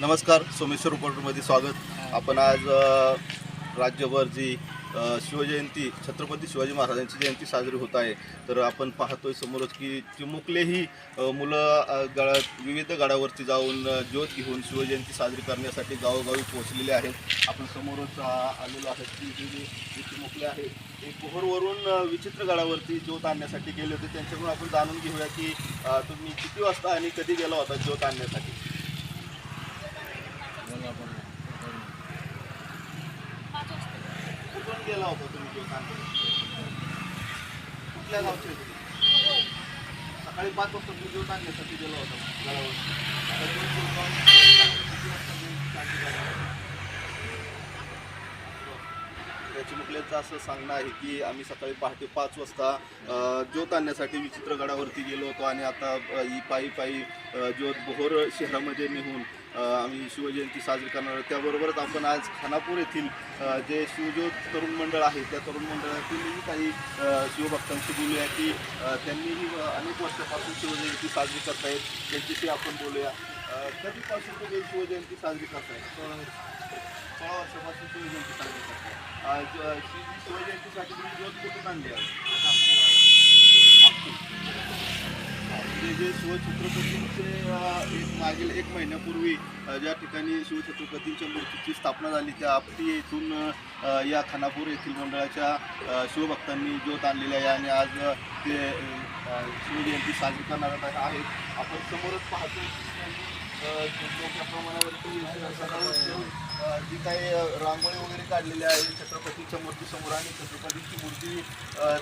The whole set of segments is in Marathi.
नमस्कार सोमेश्वर रिपोर्टरमध्ये स्वागत. आपण आज राज्यभर जी शिवजयंती छत्रपती शिवाजी महाराजांची जयंती साजरी होत आहे. तर आपण पाहतोय समोरच की चिमुकलेही मुलं गळा विविध गडावरती जाऊन ज्योत घेऊन शिवजयंती साजरी करण्यासाठी गावोगावी पोहोचलेले आहेत. आपण समोरच आलेलो आहेत की हे जे चिमुकले आहेत ते पोहरवरून विचित्र गडावरती ज्योत आणण्यासाठी गेले होते. त्यांच्याकडून आपण जाणून घेऊया की तुम्ही किती वाजता आणि कधी गेला होता ज्योत आणण्यासाठी? केला होता तुम्ही ज्योत कुठल्या गावचे सकाळी पाच वाजता तुम्ही ज्योत आणण्यासाठी गेला होता. गडावर चिमुकल्याचं असं सांगणं आहे की आम्ही सकाळी पहाटे पाच वाजता ज्योत आणण्यासाठी विचित्र गडावरती गेलो होतो आणि आता ही पायी पायी ज्योत बोहोर शहरामध्ये निघून आम्ही शिवजयंती साजरी करणार आहोत. त्याबरोबरच आपण आज खानापूर येथील जे शिवज्योत तरुण मंडळ आहे त्या तरुण मंडळातीलही काही शिवभक्तांशी बोलूया की त्यांनीही अनेक वर्षापासून शिवजयंती साजरी करतायत. त्यांच्याशी आपण बोलूया. कधीपासून तुम्ही शिवजयंती साजरी करताय? सोळा वर्षापासून शिवजयंती साजरी करताय. शिवजयंतीसाठी तुम्ही ज्योत कुठून आणली म्हणजे जे शिवछत्रपतींचे एक मागील एक महिन्यापूर्वी ज्या ठिकाणी शिवछत्रपतींच्या मूर्तीची स्थापना झाली त्या आपटी येथून या खानापूर येथील मंडळाच्या शिवभक्तांनी ज्योत आणलेली आहे आणि आज ते शिवजयंती साजरी करणार आहेत. आपण समोरच पाहतो मोठ्या प्रमाणावरती अ, जी काही रांगोळी वगैरे काढलेली आहे छत्रपतीच्या मूर्तीसमोर आणि छत्रपतीची मूर्ती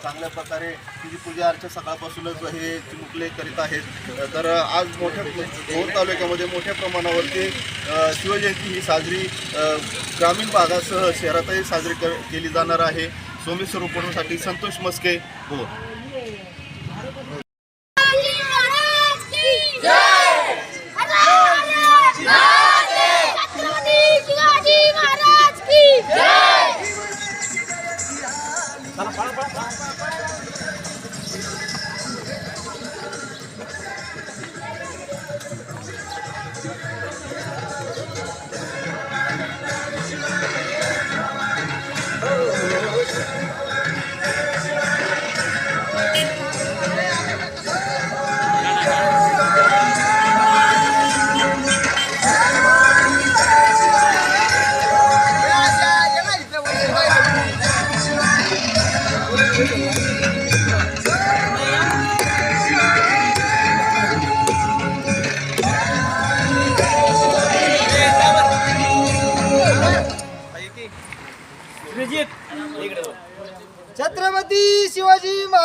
चांगल्या प्रकारे तिची पूजा अर्चा सकाळपासूनच हे चिमुकले करीत आहेत तर आज मोठ्या भोर तालुक्यामध्ये मोठ्या प्रमाणावरती शिवजयंती ही साजरी ग्रामीण भागासह शहरातही साजरी कर केली जाणार आहे. सोमेश्वर रिपोर्टरसाठी संतोष मस्के. भोर छत्रपती शिवाजी महाराज